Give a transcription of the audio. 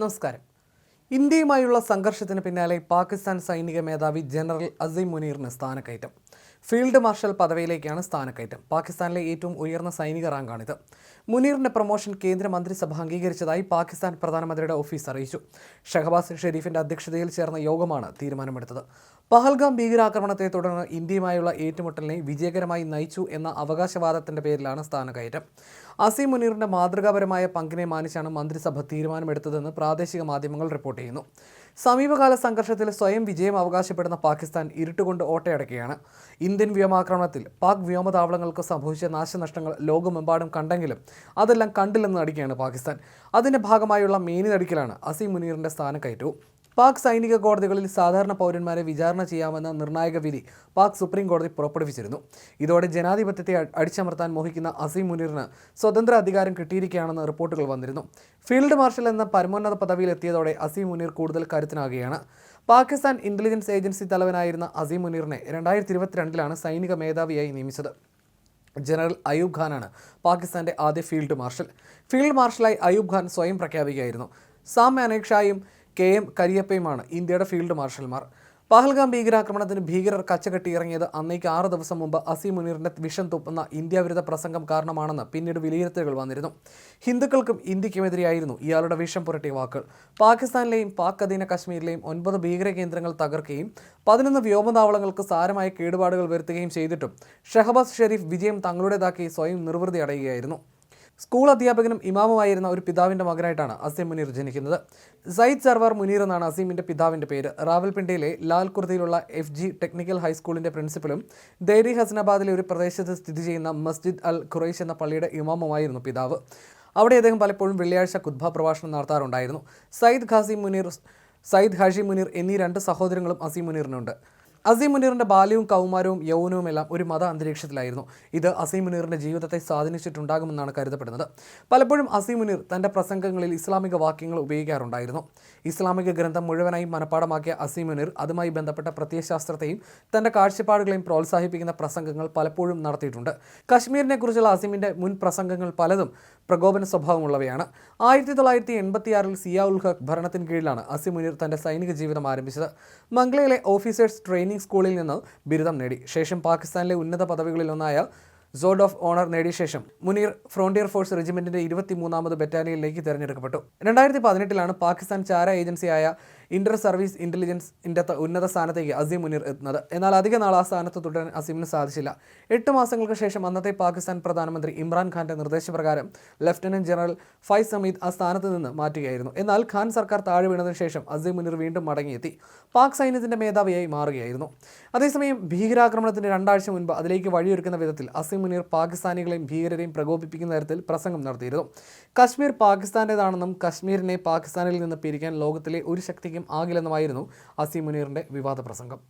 നമസ്കാരം. ഇന്ത്യയുമായുള്ള സംഘർഷത്തിന് പിന്നാലെ പാകിസ്ഥാൻ സൈനിക മേധാവി ജനറൽ അസീം മുനീറിന് സ്ഥാനക്കയറ്റം. ഫീൽഡ് മാർഷൽ പദവിയിലേക്കാണ് സ്ഥാനക്കയറ്റം. പാകിസ്ഥാനിലെ ഏറ്റവും ഉയർന്ന സൈനിക റാങ്കാണിത്. മുനീറിന്റെ പ്രൊമോഷൻ കേന്ദ്രമന്ത്രിസഭ അംഗീകരിച്ചതായി പാകിസ്ഥാൻ പ്രധാനമന്ത്രിയുടെ ഓഫീസ് അറിയിച്ചു. ഷഹബാസ് ഷെരീഫിന്റെ അധ്യക്ഷതയിൽ ചേർന്ന യോഗമാണ് തീരുമാനമെടുത്തത്. പഹൽഗാം ഭീകരാക്രമണത്തെ തുടർന്ന് ഇന്ത്യയുമായുള്ള ഏറ്റുമുട്ടലിനെ വിജയകരമായി നയിച്ചു എന്ന അവകാശവാദത്തിന്റെ പേരിലാണ് സ്ഥാനക്കയറ്റം. അസീം മുനീറിന്റെ മാതൃകാപരമായ പങ്കിനെ മാനിച്ചാണ് മന്ത്രിസഭ തീരുമാനമെടുത്തതെന്ന് പ്രാദേശിക മാധ്യമങ്ങൾ റിപ്പോർട്ട് ചെയ്യുന്നു. സമീപകാല സംഘർഷത്തിൽ സ്വയം വിജയം അവകാശപ്പെടുന്ന പാകിസ്ഥാൻ ഇരുട്ടുകൊണ്ട് ഓട്ടയടക്കുകയാണ്. ഇന്ത്യൻ വ്യോമാക്രമണത്തിൽ പാക് വ്യോമതാവളങ്ങൾക്ക് സംഭവിച്ച നാശനഷ്ടങ്ങൾ ലോകമെമ്പാടും കണ്ടെങ്കിലും അതെല്ലാം കണ്ടില്ലെന്ന് നടിക്കുകയാണ് പാകിസ്ഥാൻ. അതിന്റെ ഭാഗമായുള്ള മേനി നടിക്കലാണ് അസീം മുനീറിന്റെ സ്ഥാനക്കയറ്റവും. പാക് സൈനിക കോടതികളിൽ സാധാരണ പൗരന്മാരെ വിചാരണ ചെയ്യാമെന്ന നിർണായക വിധി പാക് സുപ്രീം കോടതി പുറപ്പെടുവിച്ചിരുന്നു. ഇതോടെ ജനാധിപത്യത്തെ അടിച്ചമർത്താൻ മോഹിക്കുന്ന അസീം മുനീറിന് സ്വതന്ത്ര അധികാരം കിട്ടിയിരിക്കുകയാണെന്ന് റിപ്പോർട്ടുകൾ വന്നിരുന്നു. ഫീൽഡ് മാർഷൽ എന്ന പരമോന്നത പദവിയിൽ എത്തിയതോടെ അസീം മുനീർ കൂടുതൽ കരുത്തനാകുകയാണ്. പാകിസ്ഥാൻ ഇന്റലിജൻസ് ഏജൻസി തലവനായിരുന്ന അസീം മുനീറിനെ രണ്ടായിരത്തി ഇരുപത്തിരണ്ടിലാണ് സൈനിക മേധാവിയായി നിയമിച്ചത്. ജനറൽ അയൂബ് ഖാനാണ് പാകിസ്ഥാന്റെ ആദ്യ ഫീൽഡ് മാർഷൽ. ഫീൽഡ് മാർഷലായി അയൂബ് ഖാൻ സ്വയം പ്രഖ്യാപിക്കുകയായിരുന്നു. സാം മാനേക് ഷായും കെ എം കരിയപ്പയുമാണ് ഇന്ത്യയുടെ ഫീൽഡ് മാർഷൽമാർ. പഹൽഗാം ഭീകരാക്രമണത്തിന് ഭീകരർ കച്ചകെട്ടി ഇറങ്ങിയത് അന്നേക്ക് ആറ് ദിവസം മുമ്പ് അസീം മുനീറിന്റെ വിഷം തുപ്പുന്ന ഇന്ത്യാവിരുദ്ധ പ്രസംഗം കാരണമാണെന്ന് പിന്നീട് വിലയിരുത്തലുകൾ വന്നിരുന്നു. ഹിന്ദുക്കൾക്കും ഇന്ത്യക്കുമെതിരെയായിരുന്നു ഇയാളുടെ വിഷം പുരട്ടിയ വാക്കുകൾ. പാകിസ്ഥാനിലെയും പാക് അധീന കശ്മീരിലെയും ഒൻപത് ഭീകര കേന്ദ്രങ്ങൾ തകർക്കുകയും പതിനൊന്ന് വ്യോമതാവളങ്ങൾക്ക് സാരമായ കേടുപാടുകൾ വരുത്തുകയും ചെയ്തിട്ടും ഷഹബാസ് ഷെരീഫ് വിജയം തങ്ങളുടേതാക്കി സ്വയം നിർവൃതി അടയുകയായിരുന്നു സ്കൂൾ അധ്യാപകനും ഇമാമുമായിരുന്ന ഒരു പിതാവിന്റെ മകനായിട്ടാണ് അസീം മുനീർ ജനിക്കുന്നത്. സയ്യിദ് സർവാർ മുനീർ എന്നാണ് അസീമിന്റെ പിതാവിന്റെ പേര്. റാവൽപിണ്ടിയിലെ ലാൽകുർദിയിലുള്ള എഫ് ജി ടെക്നിക്കൽ ഹൈസ്കൂളിന്റെ പ്രിൻസിപ്പലും ദേരി ഹസനാബാദിലെ ഒരു പ്രദേശത്ത് സ്ഥിതി ചെയ്യുന്ന മസ്ജിദ് അൽ ഖുറൈഷ് എന്ന പള്ളിയുടെ ഇമാമുമായിരുന്നു പിതാവ്. അവിടെ അദ്ദേഹം പലപ്പോഴും വെള്ളിയാഴ്ച കുദ്ബ പ്രഭാഷണം നടത്താറുണ്ടായിരുന്നു. സയ്യിദ് ഖാസിം മുനീർ സയ്യിദ് ഹാഷി മുനീർ എന്നീ രണ്ട് സഹോദരങ്ങളും അസീം മുനീറിനുണ്ട്. അസീം മുനീറിന്റെ ബാല്യവും കൗമാരവും യൗവനവും എല്ലാം ഒരു മത അന്തരീക്ഷത്തിലായിരുന്നു. ഇത് അസീം മുനീറിന്റെ ജീവിതത്തെ സ്വാധീനിച്ചിട്ടുണ്ടാകുമെന്നാണ് കരുതപ്പെടുന്നത്. പലപ്പോഴും അസീം മുനീർ തന്റെ പ്രസംഗങ്ങളിൽ ഇസ്ലാമിക വാക്യങ്ങൾ ഉപയോഗിക്കാറുണ്ടായിരുന്നു. ഇസ്ലാമിക ഗ്രന്ഥം മുഴുവനായി മനഃപ്പാടമാക്കിയ അസീം മുനീർ അതുമായി ബന്ധപ്പെട്ട പ്രത്യയശാസ്ത്രത്തെയും തന്റെ കാഴ്ചപ്പാടുകളെയും പ്രോത്സാഹിപ്പിക്കുന്ന പ്രസംഗങ്ങൾ പലപ്പോഴും നടത്തിയിട്ടുണ്ട്. കശ്മീരിനെ കുറിച്ചുള്ള അസീമിന്റെ മുൻ പ്രസംഗങ്ങൾ പലതും പ്രകോപന സ്വഭാവമുള്ളവയാണ്. ആയിരത്തി തൊള്ളായിരത്തി എൺപത്തിയാറിൽ സിയാ ഉൽ ഹക്ക് ഭരണത്തിന് കീഴിലാണ് അസീം മുനീർ തന്റെ സൈനിക ജീവിതം ആരംഭിച്ചത്. മംഗ്ലയിലെ ഓഫീസേഴ്സ് ട്രെയിനിംഗ് സ്കൂളിൽ നിന്ന് ബിരുദം നേടി. ശേഷം പാകിസ്ഥാനിലെ ഉന്നത പദവികളിലൊന്നായ സോഡ് ഓഫ് ഓണർ നേടിയ ശേഷം മുനീർ ഫ്രോണ്ടിയർ ഫോഴ്സ് റെജിമെന്റിന്റെ ഇരുപത്തിമൂന്നാമത് ബറ്റാലിയനിലേക്ക് തിരഞ്ഞെടുക്കപ്പെട്ടു. രണ്ടായിരത്തി പതിനെട്ടിലാണ് പാകിസ്ഥാൻ ചാര ഏജൻസിയായ ഇന്റർ സർവീസ് ഇന്റലിജൻസ് ഇന്റെ ഉന്നത സ്ഥാനത്തേക്ക് അസീം മുനീർ എത്തുന്നത്. എന്നാൽ അധിക നാൾ ആ സ്ഥാനത്ത് തുടരാൻ അസീമിന് സാധിച്ചില്ല. എട്ട് മാസങ്ങൾക്ക് ശേഷം അന്നത്തെ പാകിസ്ഥാൻ പ്രധാനമന്ത്രി ഇമ്രാൻഖാന്റെ നിർദ്ദേശപ്രകാരം ലഫ്റ്റനന്റ് ജനറൽ ഫൈസ് സമീദ് ആ സ്ഥാനത്ത് നിന്ന് മാറ്റുകയായിരുന്നു. എന്നാൽ ഖാൻ സർക്കാർ താഴെ വീണതിന് ശേഷം അസീം മുനീർ വീണ്ടും മടങ്ങിയെത്തി. പാക് സൈന്യത്തിന്റെ മേധാവിയായി മാറുകയായിരുന്നു. അതേസമയം ഭീകരാക്രമണത്തിന്റെ രണ്ടാഴ്ച മുൻപ് അതിലേക്ക് വഴിയൊരുക്കുന്ന വിധത്തിൽ അസീം മുനീർ പാകിസ്ഥാനികളെയും ഭീകരരെയും പ്രകോപിപ്പിക്കുന്ന തരത്തിൽ പ്രസംഗം നടത്തിയിരുന്നു. കശ്മീർ പാകിസ്ഥാന്റെതാണെന്നും കശ്മീരിനെ പാകിസ്ഥാനിൽ നിന്ന് പിരിക്കാൻ ലോകത്തിലെ ഒരു ശക്തിക്കും ആകില്ലെന്നുമായിരുന്നു അസീം മുനീറിന്റെ വിവാദ പ്രസംഗം